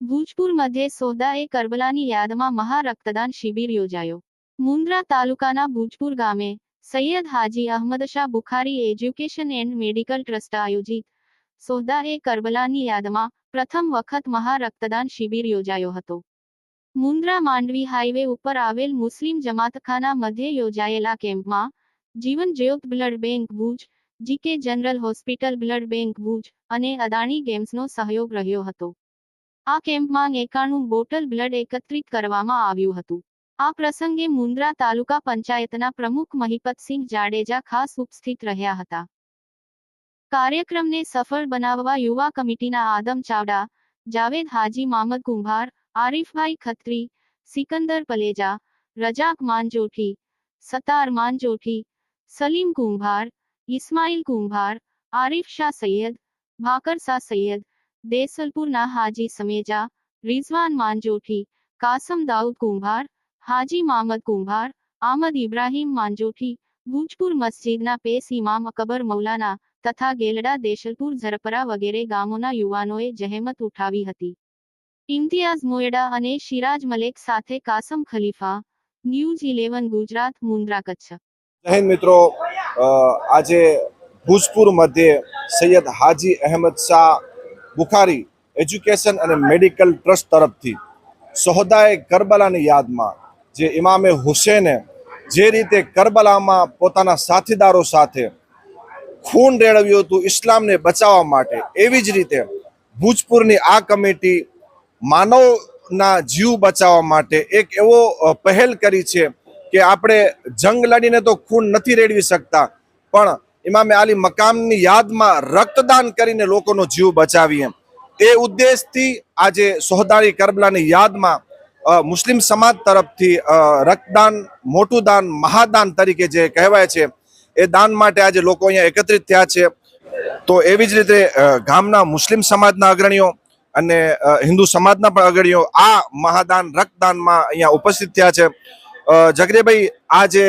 ભૂજપુર મધ્યે સોદાએ કરબલાની યાદમાં મહારક્તદાન શિબિર યોજાયો. મુન્દ્રા તાલુકાના ભૂજપુર ગામે Sayyed Haji Ahmad Shah Bukhari education and medical trust આયોજિત સોદાએ કરબલાની યાદમાં પ્રથમ વખત મહારક્તદાન શિબિર યોજાયો હતો. મુન્દ્રા માંડવી હાઈવે ઉપર આવેલ મુસ્લિમ જમાતખાના મધ્યે યોજાયેલા કેમ્પમાં Jivan Jyot blood bank Bhuj, GK general hospital blood bank Bhuj અને અદાણી ગેમ્સનો સહયોગ રહ્યો હતો. આ કેમ્પમાં એકાણું બોટલ બ્લડ એકત્રિત કરવામાં આવ્યું હતું. આ પ્રસંગે મુન્દ્રા તાલુકા પંચાયતના પ્રમુખ મહિપતસિંહ જાડેજા ખાસ ઉપસ્થિત રહ્યા હતા. કાર્યક્રમને સફળ બનાવવા યુવા કમિટીના આદમ ચાવડા, જાવેદ હાજી, મામદ કુંભાર આરીફભાઈ ખત્રી સિકંદર પલેજા રજાક માંજોઠી સતાર માનજોઠી સલીમ કુંભાર ઇસ્માઇલ કુંભાર આરીફ શાહ સૈયદ ભાકર શાહ સૈયદ દેસલપુરના હાજી સમેજા રિઝવાન માંજોઠી કાસમ દાઉદ કુંભાર હાજી મામદ કુંભાર આમદ ઇબ્રાહીમ માંજોઠી ભૂજપુર મસ્જિદના પેસ ઇમામ અકબર મૌલાના તથા ગેલડા દેશલપુર ઝરપરા વગેરે ગામોના યુવાનોએ જહેમત ઉઠાવી હતી ઇમ્તિયાઝ મોયડા અને શિરાજ મલેક સાથે કાસમ ખલીફા, ન્યૂઝ ઇલેવન, ગુજરાત મુન્દ્રા કચ્છ જય મિત્રો. આજે ભૂજપુર મધ્યે સૈયદ હાજી અહેમદ શાહ બુખારી એજ્યુકેશન અને મેડિકલ ટ્રસ્ટ તરફથી સોહદાએ કરબલાની યાદમાં જે ઇમામે હુસેને જે રીતે કરબલામાં પોતાના સાથીદારો સાથે ખૂન રેડવ્યું હતું ઇસ્લામને બચાવવા માટે, એવી જ રીતે ભૂજપુરની આ કમિટી માનવના જીવ બચાવવા માટે એક એવો પહેલ કરી છે કે આપણે જંગ લડીને તો ખૂન નથી રેડવી શકતા, પણ ઇમામે આલી મકામની યાદમાં રક્તદાન કરીને લોકોનો જીવ બચાવીએ. એ ઉદ્દેશથી આજે સોહદારી કરબલાની યાદમાં મુસ્લિમ સમાજ તરફથી રક્તદાન, મોટું દાન, મહાદાન તરીકે જે કહેવાય છે, એ દાન માટે આજે લોકો અહીંયા એકત્રિત થયા છે. તો એવી જ રીતે ગામના મુસ્લિમ સમાજના અગ્રણીઓ અને હિન્દુ સમાજના પણ અગ્રણીઓ આ મહાદાન રક્તદાનમાં અહીંયા ઉપસ્થિત થયા છે. જગરેભાઈ આ જે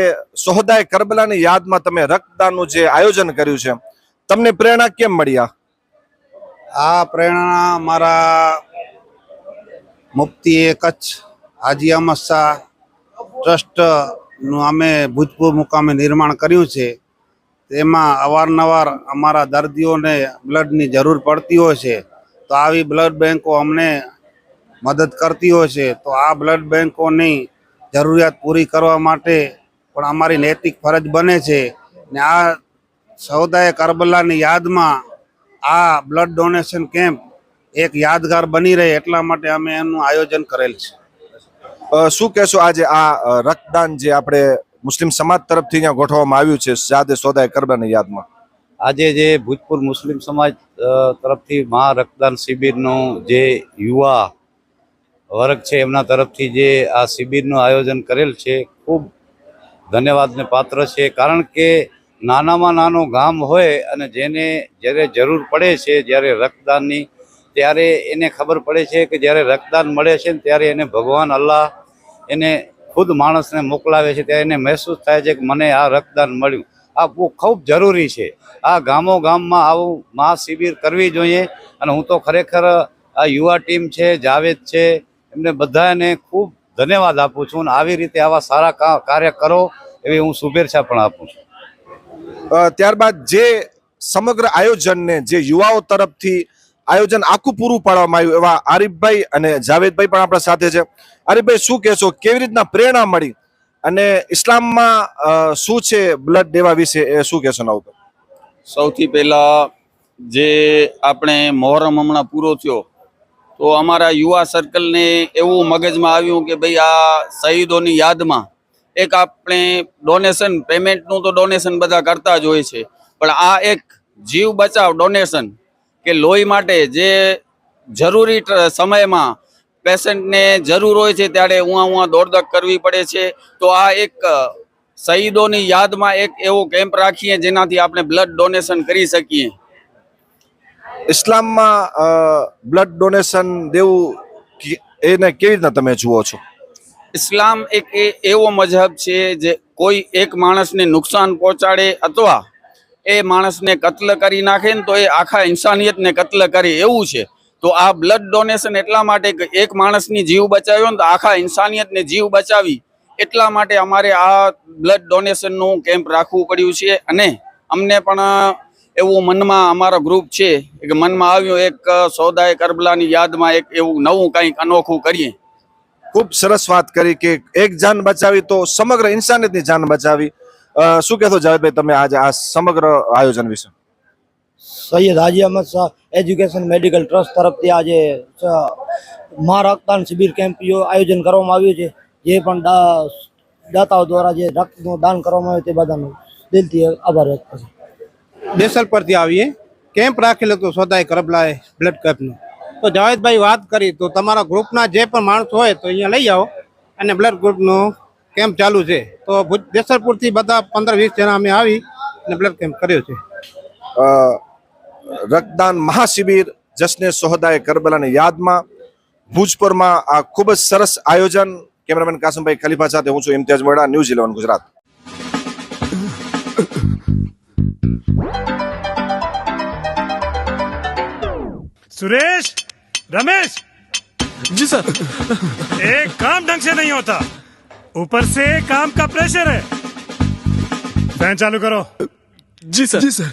સોહદાય કરબલાની યાદમાં તમે રક્તદાનનું જે આયોજન કર્યું છે, તમને પ્રેરણા કેમ મળ્યા આ? આ પ્રેરણા મારા મુફ્તી કચ્છ, હાજી અહમદ શાહ ટ્રસ્ટનું અમે ભૂજપુર મુકામે નિર્માણ કર્યું છે. તેમાં અવારનવાર અમારા દર્દીઓને બ્લડની જરૂર પડતી હોય છે. તો આવી બ્લડ બેન્કો અમને મદદ કરતી હોય છે. તો આ બ્લડ બેન્કોની જરૂરિયાત પૂરી કરવા માટે પણ અમારી નૈતિક ફરજ બને છે ને આ સૌદાએ કરબલાની યાદમાં આ બ્લડ ડોનેશન કેમ્પ એક યાદગાર બની રહે એટલા માટે અમે એનું આયોજન કરેલ છે. શું કહેશો આજે આ રક્તદાન જે આપણે મુસ્લિમ સમાજ તરફથી અહીંયા ગોઠવવામાં આવ્યું છે સાદે સોદાએ કરબલાની યાદમાં? આજે જે ભૂજપુર મુસ્લિમ સમાજ તરફથી મહા રક્તદાન શિબિરનું જે યુવા વર્ગ છે, એમના તરફથી જે આ શિબિરનું આયોજન કરેલ છે, ખૂબ ધન્યવાદને પાત્ર છે. કારણ કે નાનામાં નાનું ગામ હોય અને જેને જ્યારે જરૂર પડે છે, જ્યારે રક્તદાનની, ત્યારે એને ખબર પડે છે કે જ્યારે રક્તદાન મળે છે ને ત્યારે એને ભગવાન અલ્લાહ એને ખુદ માણસને મોકલાવે છે, ત્યારે એને મહેસૂસ થાય છે કે મને આ રક્તદાન મળ્યું. આ બહુ ખૂબ જરૂરી છે. આ ગામો ગામમાં આવું મહાશિબિર કરવી જોઈએ અને હું તો ખરેખર આ યુવા ટીમ છે, જાવેદ છે, એમને બધાને ખૂબ ધન્યવાદ આપું છું અને આવી રીતે આવા સારા કાર્ય કરો એવી હું શુભેચ્છા પણ આપું છું. ત્યારબાદ જે સમગ્ર આયોજનને જે યુવાઓ તરફથી આયોજન આખું પૂરું પાડવામાં આવ્યું એવા આરીફભાઈ અને જાવેદભાઈ પણ આપણા સાથે છે. આરીફભાઈ, શું કહેશો? કેવી રીતના પ્રેરણા મળી? અને ઇસ્લામમાં શું છે બ્લડ દેવા વિશે? એ શું કહેશો નવું સૌથી પહેલા જે આપણે મોહરમ હમણાં પૂરો થયો, તો અમારા યુવા સર્કલને એવું મગજમાં આવ્યું કે ભાઈ આ શહીદોની યાદમાં એક આપણે ડોનેશન, પેમેન્ટનું તો ડોનેશન બધા કરતા જ હોય છે, પણ આ એક જીવ બચાવ ડોનેશન કે લોહી માટે જે જરૂરી સમયમાં પેશન્ટને જરૂર હોય છે ત્યારે ઉવા ઉવા દોડધક કરવી પડે છે. તો આ એક શહીદોની યાદમાં એક એવો કેમ્પ રાખીએ જેનાથી આપણે બ્લડ ડોનેશન કરી શકીએ. ઇસ્લામમાં બ્લડ ડોનેશન દેવું એને કેવી રીતના તમે જુઓ છો? ઇસ્લામ એક એવો મજહબ છે જે કોઈ એક માણસને નુકસાન પહોંચાડે અથવા એ માણસને કત્લ કરી નાખે ને તો એ આખા ઇન્સાનિયતને કત્લ કરે એવું છે. તો આ બ્લડ ડોનેશન એટલા માટે એક માણસની જીવ બચાવ્યો ને તો આખા ઇન્સાનિયતને જીવ બચાવી એટલા માટે અમારે આ બ્લડ ડોનેશનનું કેમ્પ રાખવું પડ્યું છે. અને અમને પણ એવું મનમાં અમારો ગ્રુપ છે કે મનમાં આવ્યું એક સોદાએ કરબલાની યાદમાં એક એવું નવું કંઈક અનોખું કરીએ. ખૂબ સરસ વાત કરી કે એક જાન બચાવી તો સમગ્ર ઇન્સાનિયતની જાન બચાવી. શું કહેશો જાવેદભાઈ તમે આજે આ સમગ્ર આયોજન વિશે? Sayyed Haji Ahmad Shah education medical trust તરફથી આજે મા રક્તદાન શિબિર કેમ્પ આયોજન કરવામાં આવ્યું છે. જે પણ દાતાઓ દ્વારા જે રક્તનું દાન કરવામાં આવ્યું તે બધાનો દિલથી આભાર વ્યક્ત કરું દેસલ પરથી આવીએ. કેમ્પ રાખેલો તો સોદાય કરબલાએ બ્લડ કેમ્પનો તો જાવેદભાઈ વાત કરી તો તમારા ગ્રુપના જે પણ માણસો હોય તો અહીંયા લઈ આવો. અને બ્લડ ગ્રુપનો કેમ્પ ચાલુ છે. તો ભુજ દેસલપુરથી બધા પંદર વીસ જણા અમે આવી અને બ્લડ કેમ્પ કર્યો છે. અ, રક્તદાન મહાશિબિર જશ્ને સોહદાએ કરબલાની યાદમાં ભુજપુરમાં આ ખૂબ જ સરસ આયોજન કેમેરામેન કાસમભાઈ ખલીફા સાથે હું છું Imtiyaz Moda news eleven Gujarat Suresh Ramesh ji sir एक काम ढंग से नहीं होता ऊपर से काम का प्रेशर है फैन चालू करो जी सर जी सर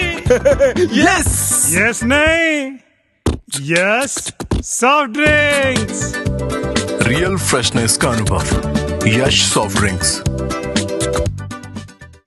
यस यस नहीं yes soft drinks real freshness का अनुभव यश सॉफ्ट ड्रिंक्स